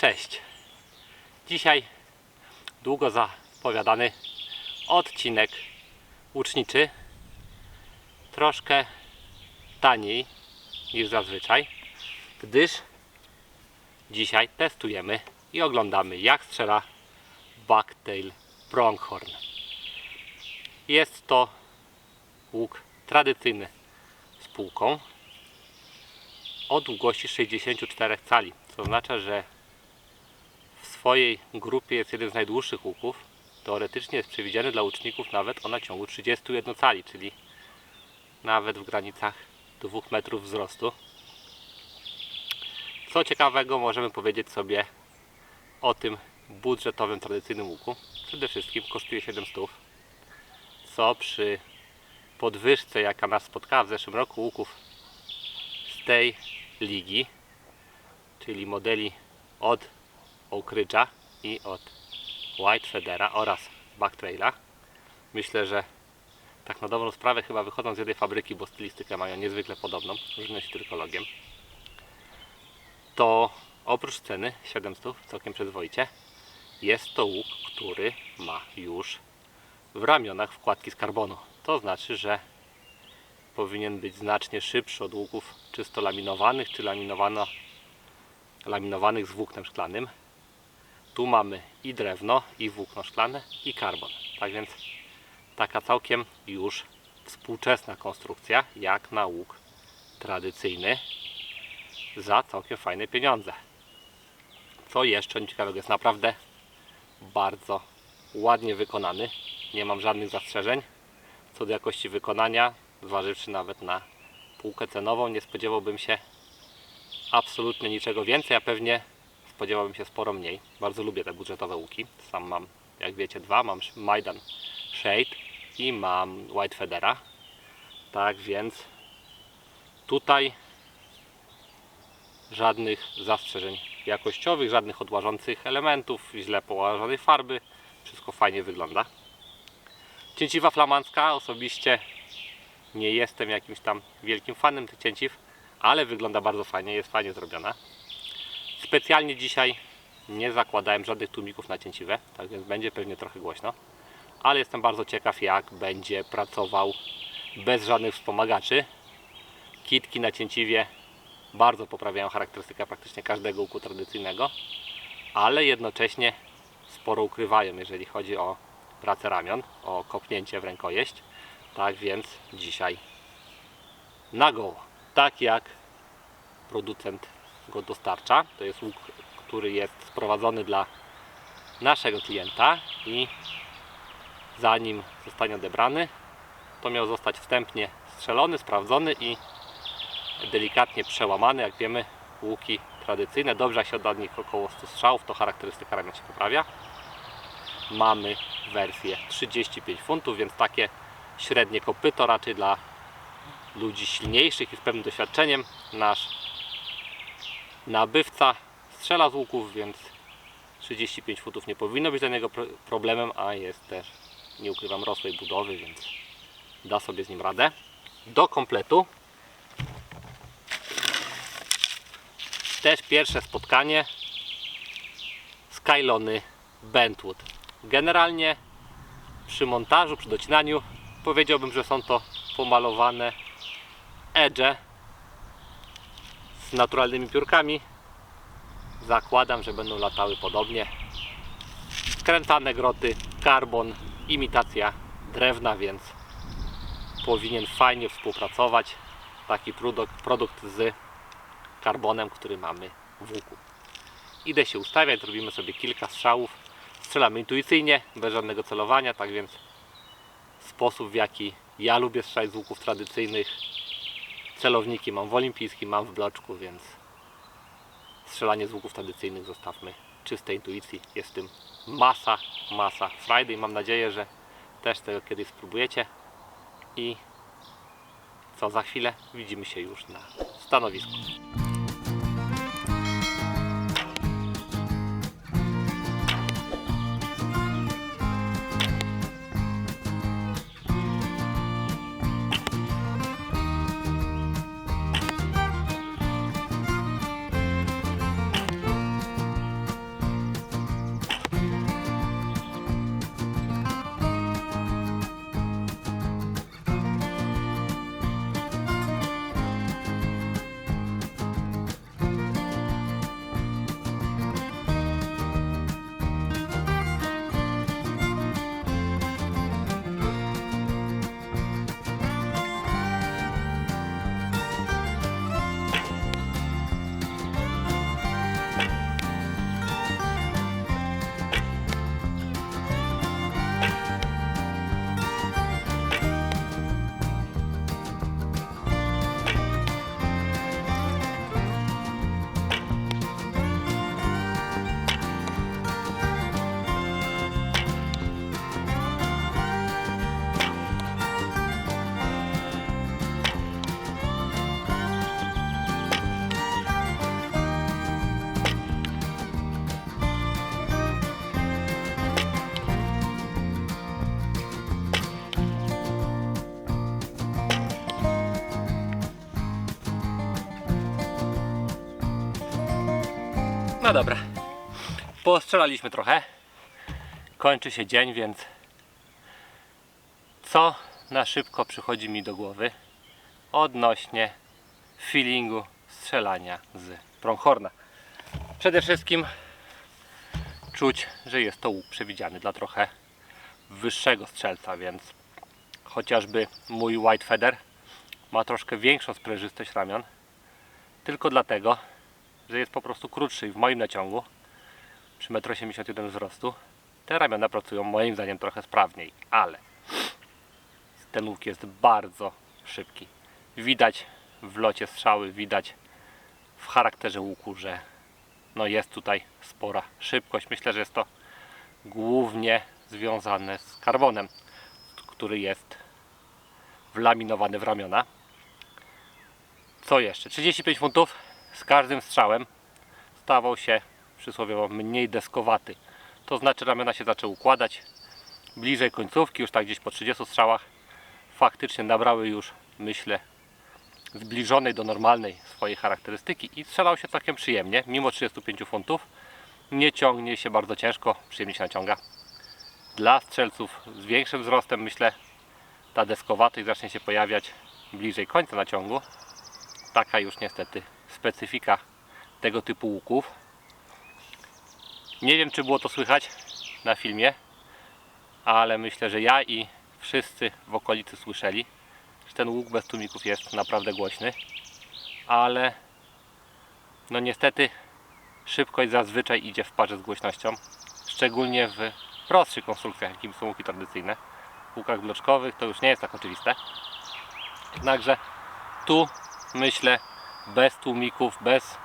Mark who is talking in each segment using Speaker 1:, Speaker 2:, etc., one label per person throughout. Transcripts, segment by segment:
Speaker 1: Cześć. Dzisiaj długo zapowiadany odcinek łuczniczy. Troszkę taniej niż zazwyczaj, gdyż dzisiaj testujemy i oglądamy jak strzela Bucktail Pronghorn. Jest to łuk tradycyjny z półką o długości 64 cali, co oznacza, że swojej grupie jest jeden z najdłuższych łuków. Teoretycznie jest przewidziany dla łuczników nawet o naciągu 31 cali, czyli nawet w granicach 2 metrów wzrostu. Co ciekawego możemy powiedzieć sobie o tym budżetowym, tradycyjnym łuku. Przede wszystkim kosztuje 700, co przy podwyżce, jaka nas spotkała w zeszłym roku łuków z tej ligi, czyli modeli od Oak Ridge'a i od White Federa oraz Backtraila. Myślę, że tak na dobrą sprawę chyba wychodzą z jednej fabryki, bo stylistykę mają niezwykle podobną, różnią się tylko logiem. To oprócz ceny 700, całkiem przyzwoicie, jest to łuk, który ma już w ramionach wkładki z karbonu. To znaczy, że powinien być znacznie szybszy od łuków czysto laminowanych czy laminowano, laminowanych z włóknem szklanym. Tu mamy i drewno, i włókno szklane, i karbon. Tak więc taka całkiem już współczesna konstrukcja, jak na łuk tradycyjny, za całkiem fajne pieniądze. Co jeszcze ciekawego jest naprawdę bardzo ładnie wykonany. Nie mam żadnych zastrzeżeń co do jakości wykonania, zważywszy nawet na półkę cenową, nie spodziewałbym się absolutnie niczego więcej, a pewnie spodziewałbym się sporo mniej. Bardzo lubię te budżetowe łuki. Sam mam, jak wiecie, dwa. Mam Majdan Shade i mam White Federa. Tak więc tutaj żadnych zastrzeżeń jakościowych, żadnych odłażących elementów, źle położonej farby. Wszystko fajnie wygląda. Cięciwa flamandzka osobiście nie jestem jakimś tam wielkim fanem tych cięciw, ale wygląda bardzo fajnie, jest fajnie zrobiona. Specjalnie dzisiaj nie zakładałem żadnych tłumików na cięciwę, tak więc będzie pewnie trochę głośno. Ale jestem bardzo ciekaw jak będzie pracował bez żadnych wspomagaczy. Kitki na cięciwie bardzo poprawiają charakterystykę praktycznie każdego łuku tradycyjnego, ale jednocześnie sporo ukrywają, jeżeli chodzi o pracę ramion, o kopnięcie w rękojeść. Tak więc dzisiaj na go, tak jak producent go dostarcza. To jest łuk, który jest sprowadzony dla naszego klienta i zanim zostanie odebrany, to miał zostać wstępnie strzelony, sprawdzony i delikatnie przełamany. Jak wiemy, łuki tradycyjne, dobrze się od nich około 100 strzałów, to charakterystyka ramion się poprawia. Mamy wersję 35 funtów, więc takie średnie kopyto raczej dla ludzi silniejszych i z pewnym doświadczeniem. Nasz nabywca strzela z łuków, więc 35 futów nie powinno być dla niego pro- problemem, a jest też, nie ukrywam, rosłej budowy, więc da sobie z nim radę. Do kompletu też pierwsze spotkanie Skylony Bentwood. Generalnie przy montażu, przy docinaniu powiedziałbym, że są to pomalowane edge naturalnymi piórkami. Zakładam, że będą latały podobnie. Skręcane groty, karbon, imitacja drewna, więc powinien fajnie współpracować taki produkt, produkt z karbonem, który mamy w łuku. Idę się ustawiać, zrobimy sobie kilka strzałów. Strzelamy intuicyjnie, bez żadnego celowania, tak więc sposób w jaki ja lubię strzelać z łuków tradycyjnych. Celowniki mam w olimpijskim, mam w bloczku, więc strzelanie z łuków tradycyjnych zostawmy czystej intuicji. Jest w tym masa, masa i mam nadzieję, że też tego kiedyś spróbujecie. I co za chwilę widzimy się już na stanowisku. No dobra. Postrzelaliśmy trochę. Kończy się dzień, więc co na szybko przychodzi mi do głowy odnośnie feelingu strzelania z pronghorna. Przede wszystkim czuć, że jest to łuk przewidziany dla trochę wyższego strzelca, więc chociażby mój White Feather ma troszkę większą sprężystość ramion, tylko dlatego, że jest po prostu krótszy i w moim naciągu przy 1,81 m wzrostu te ramiona pracują moim zdaniem trochę sprawniej, ale ten łuk jest bardzo szybki. Widać w locie strzały, widać w charakterze łuku, że no jest tutaj spora szybkość. Myślę, że jest to głównie związane z karbonem, który jest wlaminowany w ramiona. Co jeszcze? 35 funtów z każdym strzałem stawał się przysłowiowo mniej deskowaty. To znaczy ramiona się zaczęły układać bliżej końcówki, już tak gdzieś po 30 strzałach faktycznie nabrały już, myślę, zbliżonej do normalnej swojej charakterystyki i strzelał się całkiem przyjemnie, mimo 35 funtów. Nie ciągnie się bardzo ciężko, przyjemnie się naciąga. Dla strzelców z większym wzrostem, myślę, ta deskowatość zacznie się pojawiać bliżej końca naciągu. Taka już niestety specyfika tego typu łuków. Nie wiem, czy było to słychać na filmie, ale myślę, że ja i wszyscy w okolicy słyszeli, że ten łuk bez tłumików jest naprawdę głośny, ale no niestety szybkość zazwyczaj idzie w parze z głośnością, szczególnie w prostszych konstrukcjach, jakimi są łuki tradycyjne. W łukach bloczkowych to już nie jest tak oczywiste. Jednakże tu myślę bez tłumików, bez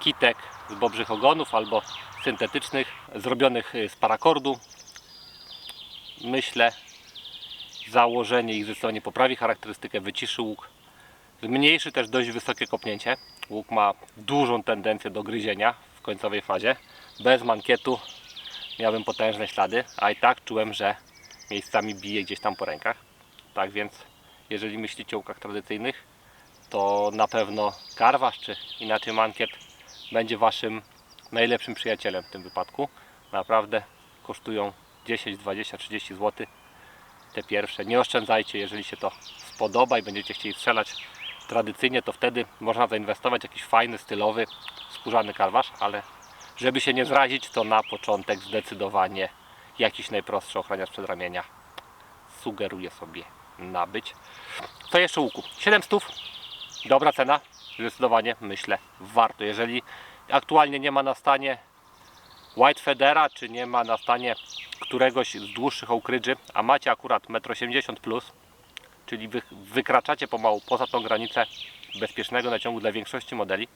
Speaker 1: kitek z bobrzych ogonów albo syntetycznych, zrobionych y, z parakordu. Myślę, założenie ich zdecydowanie poprawi charakterystykę, wyciszy łuk. Zmniejszy też dość wysokie kopnięcie. Łuk ma dużą tendencję do gryzienia w końcowej fazie. Bez mankietu miałbym potężne ślady, a i tak czułem, że miejscami bije gdzieś tam po rękach. Tak więc, jeżeli myślicie o łukach tradycyjnych, to na pewno karwasz czy inaczej mankiet będzie waszym najlepszym przyjacielem w tym wypadku. Naprawdę kosztują 10, 20, 30 zł. Te pierwsze. Nie oszczędzajcie, jeżeli się to spodoba i będziecie chcieli strzelać tradycyjnie, to wtedy można zainwestować w jakiś fajny, stylowy, skórzany karwasz, ale żeby się nie zrazić, to na początek zdecydowanie jakiś najprostszy ochraniacz przedramienia sugeruję sobie nabyć. Co jeszcze łuku? 700 dobra cena, zdecydowanie myślę warto. Jeżeli aktualnie nie ma na stanie White Federa, czy nie ma na stanie któregoś z dłuższych ołkrydży, a macie akurat 1,80 m, plus, czyli wy, wykraczacie pomału poza tą granicę bezpiecznego naciągu dla większości modeli,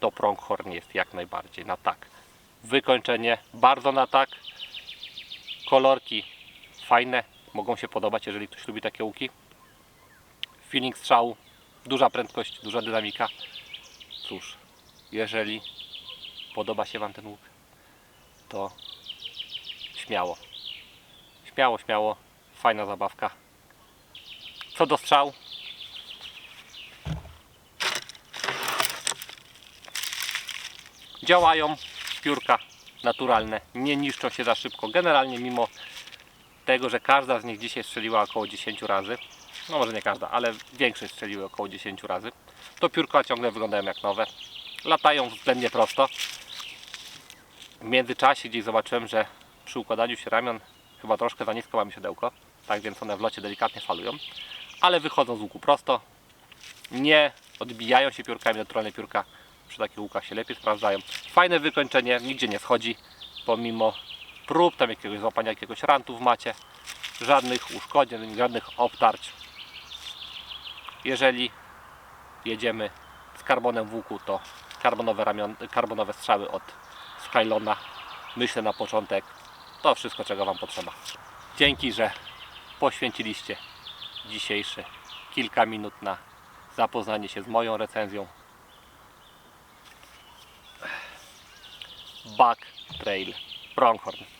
Speaker 1: to Pronghorn jest jak najbardziej na tak. Wykończenie bardzo na tak. Kolorki fajne, mogą się podobać, jeżeli ktoś lubi takie łuki. Feeling strzału, duża prędkość, duża dynamika. Cóż, jeżeli podoba się Wam ten łuk, to śmiało. Śmiało, śmiało. Fajna zabawka. Co do strzał. Działają piórka naturalne, nie niszczą się za szybko. Generalnie mimo tego, że każda z nich dzisiaj strzeliła około 10 razy, no może nie każda, ale większość strzeliły około 10 razy, to piórka ciągle wyglądają jak nowe. Latają względnie prosto. W międzyczasie gdzieś zobaczyłem, że przy układaniu się ramion chyba troszkę za nisko mamy siodełko, tak więc one w locie delikatnie falują, ale wychodzą z łuku prosto, nie odbijają się piórkami, naturalne piórka przy takich łukach się lepiej sprawdzają. Fajne wykończenie, nigdzie nie schodzi, pomimo prób tam jakiegoś złapania jakiegoś rantu w macie, żadnych uszkodzeń, żadnych obtarć. Jeżeli jedziemy z karbonem w łuku, to karbonowe, ramion, karbonowe strzały od Skylona. Myślę na początek to wszystko, czego Wam potrzeba. Dzięki, że poświęciliście dzisiejsze kilka minut na zapoznanie się z moją recenzją. Back Trail Pronghorn.